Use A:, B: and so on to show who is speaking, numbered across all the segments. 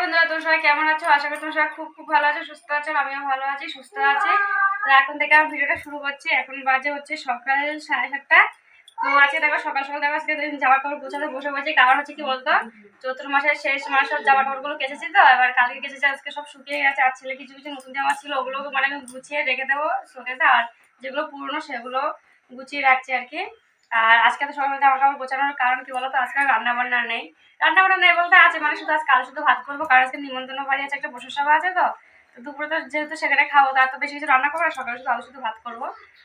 A: বন্ধুরা, তোমরা সবাই কেমন আছো? আশা করি তোমরা খুব খুব ভালো আছো, সুস্থ আছো আমিও ভালো আছি, সুস্থ আছি। তো এখন থেকে আমি ভিডিওটা শুরু করছি। এখন বাজে হচ্ছে সকাল সাড়ে সাতটা। তো আজকে দেখো, সকাল সকাল দেখো, আজকে জামা কাপড় গোছাতে বসে বসে কারণ হচ্ছে কি বলতো, চৈত্র মাসের শেষ মাস সব জামা কাপড়গুলো কেচেছি তো, এবার কালকে কেচেছি, আজকে সব শুকিয়ে গেছে, আর ছেলে কিছু কিছু নতুন জামা ছিল ওগুলো মানে আমি গুছিয়ে রেখে দেবো শোকেছে আর যেগুলো পুরনো সেগুলো গুছিয়ে রাখছি আর কি। আর আজকে তো সকালে জামা কাপড় গোছানোর কারণ কি বলতো? আজকে রান্না বান্না নেই। রান্না বান্না নেই বলতে আছে মানে শুধু আজ কাল শুধু ভাত করব, কারণ আজকে নিমন্ত্রণ বাড়ি আছে, একটা বসে সভা আছে তো। দুপুরে তো যেহেতু সেখানে খাব, তার তো বেশি কিছু রান্না করব না, সকালে শুধু আলু শুধু ভাত করব।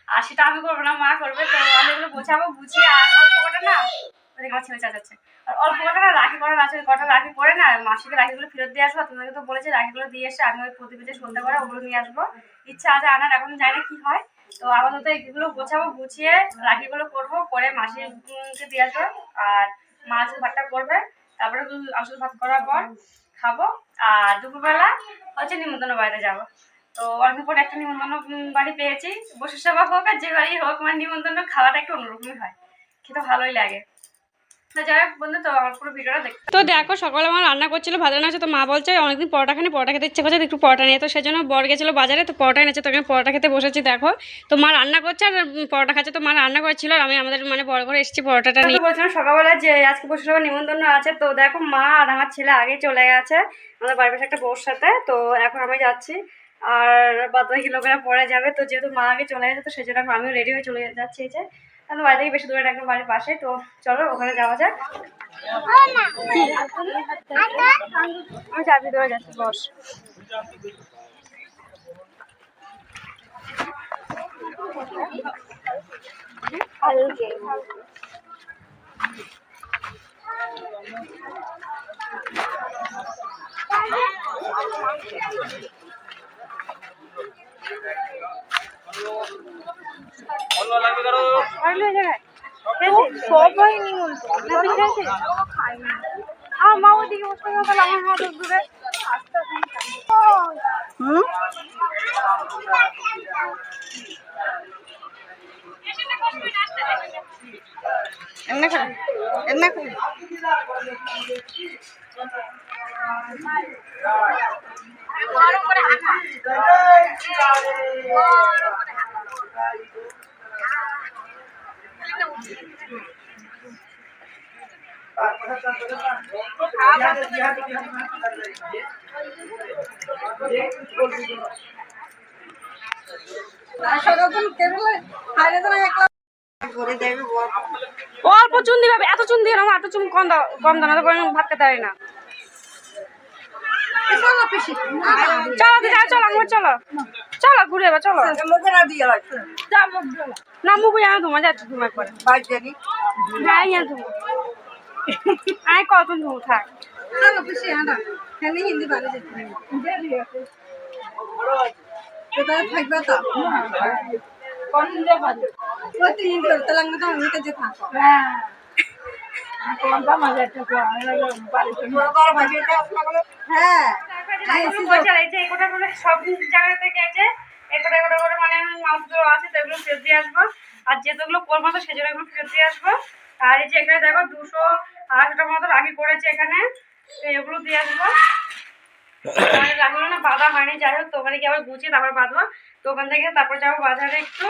A: আর সেটা আমি করব না, মা করবে, তো আমি এগুলো গোছাবো, গুছিয়ে আর অল্প কটা না ওদিকে আমার ছেলে চাচাচ্ছে। আর অল্প কটা না, রাখি করার আছে কটা রাখি করে না, মাসিকে রাখিগুলো ফেরত দিয়ে আসব তোমাকে তো বলেছে রাখিগুলো দিয়ে এসে আমি ওই প্রতিবেদে সন্ধ্যে করে ওগুলো নিয়ে আসব। ইচ্ছা আছে আনার, এখন জানি না কি হয়। তো আপাতত এগুলো গোছাবো, গুছিয়ে রাখিগুলো করব, করে মাসিকে দিয়ে আসব আর মাছ ভাতটা করবে, তারপরে আসল ভাত করার পর খাব আর দুপুরবেলা হচ্ছে নিমন্ত্রণ বাড়িতে যাব। তো অনেকদিন পর একটা নিমন্ত্রণ বাড়ি পেয়েছি, বসে সভা হোক আর যে বাড়ি হোক মানে নিমন্ত্রণ খাওয়াটা একটু অন্যরকমই হয়, খেতে ভালোই লাগে। তো যাই হোক বন্ধু তো আমার পুরো ভিডিওটা দেখতে
B: তো দেখো সকালে আমার রান্না করছিল রান্না হচ্ছে তো মা বলছে অনেকদিন পরোটা খানি পরোটা খেতে ইচ্ছে করছে একটু পরোটা নিয়ে তো সেজন্য বর গেছিল বাজারে তো পরোটা এনেছে তো এখানে পরোটা খেতে বসেছি দেখো। তো মা রান্না করছে আর পরোটা খাচ্ছে তো মা রান্না করেছিল আর আমি আমাদের মানে বড় করে এসেছি পরোটাটা নিয়ে।
A: বলছিলাম সকালবেলা যে আজকে বসে সবাই নিমন্ত্রণ আছে তো দেখো মা আর আমার ছেলে আগে চলে গেছে আমাদের বাড়ির পাশে একটা বউর সাথে তো এখন আমি যাচ্ছি আর বাদ বাকি লোকেরা পরে যাবে তো যেহেতু মা আগে চলে গেছে তো সেই জন্য এখন আমিও রেডি হয়ে চলে যাচ্ছি এই যে। তাহলে বাড়ি থেকে বেশি দূরে না, বাড়ির পাশে। তো চলো ওখানে যাওয়া যাক। আমি যার ভিতরে যাচ্ছি বস। সবাই নিমন্ত্রণ আমার মা ওদিকে বসে গেল আমার মা দূর দূরে হুম? এমনি খাবে? এমনি খাবে?
B: অল্প চুন দিবে। এত চুন দিয়ে আমার এত চুন কম দাও কম দাও না তো ভাত খেতে পারি না। চলো দিদা চলো আমার চলো চলো ঘুরে এবার চলো না মুখ জানো তোমার যাচ্ছে তুমি একবার হ্যাঁ ইয়া তুমি আয় কত তুমি থাক
C: থাকবে তো প্রতি তেলেঙ্গা তো আমি কাছে থাকো হ্যাঁ
A: এখন পয়সা এই যে এই কোটা থেকে আছে। তো ফেরত দিয়ে আসব আর যেগুলো করব তো সেজন্য ফেরত দিয়ে আসব আর এই যে এখানে দেখো দুশো আড়াইশোটার মতো রাখি করেছে এখানে এগুলো দিয়ে আসব না বাঁধা হয়নি যাই হোক তো ওখানে আবার গুছিয়ে তারপর বাঁধবো তো থেকে তারপর যাব বাজারে একটু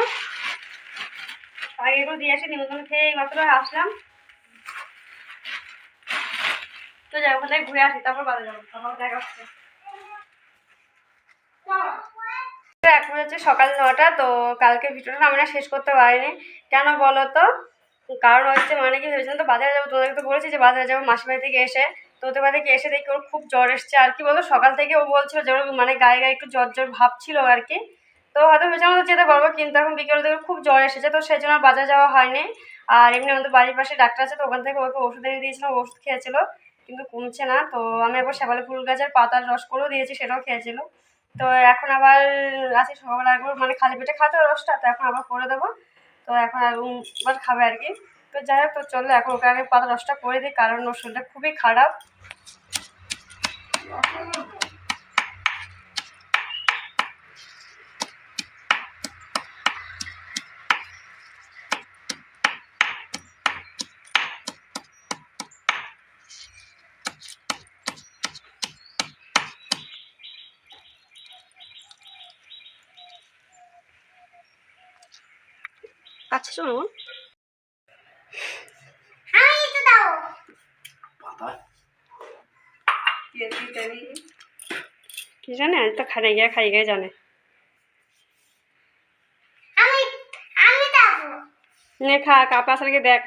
A: আগে এগুলো দিয়ে আসি নিমন্ত্রণ খেয়ে মাত্র আসলাম তো যাই ওখান ঘুরে আসি, তারপর বাজারে যাব। তারপর দেখা হচ্ছে। এখন হচ্ছে সকাল নটা, তো কালকে ভিডিওটা আমি না শেষ করতে পারিনি। কেন বলো তো? কারণ হচ্ছে মানে কি ভেবেছিলাম তো বাজারে যাব, তোমাদেরকে তো বলেছি যে বাজারে যাব মাসি বাড়ি থেকে এসে। তো ওদের বাড়ি থেকে এসে দেখি ওর খুব জ্বর এসছে। আর কি বলতো, সকাল থেকে ও বলছিল যে মানে গায়ে গায়ে একটু জ্বর জ্বর ভাব ছিল আর কি। তো হয়তো ভেবেছিলাম তো যেতে পারব, কিন্তু এখন বিকেল থেকে খুব জ্বর এসেছে। তো সেই জন্য বাজার যাওয়া হয়নি। আর এমনি আমাদের বাড়ির পাশে ডাক্তার আছে, তো ওখান থেকে ওকে ওষুধ এনে দিয়েছিলাম ওষুধ খেয়েছিল। কিন্তু কমছে না। তো আমি একবার শেফালি ফুল গাছের পাতার রস করেও দিয়েছি, সেটাও খেয়েছিল। তো এখন আবার আছে সকাল একবার মানে খালি পেটে খাতে রসটা, তো এখন আবার করে দেবো। তো এখন আর খাবে আর কি। তো যাই হোক, তো চলো এখন ওকে আমি পাতা রসটা করে দিই, কারণ ওর শরীরটা খুবই খারাপ। আচ্ছা শোনো। কি জানে আমি তো খানে গিয়ে খাই গিয়ে জানে। নে খা কাপা আসলে দেখ।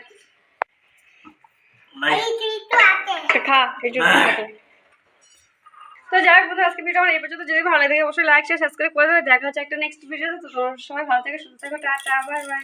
A: তো খা এই জন্য তো যাই হোক বন্ধু আজকে ভিডিও আমার এই পর্যন্ত। যদি ভালো লাগে অবশ্যই লাইক শেয়ার সাবস্ক্রাইব করে দেবে। দেখা হচ্ছে একটা নেক্সট ভিডিওতে তো। তোমরা সবাই ভালো থেকে সুস্থ থাকো টাটা বাই বাই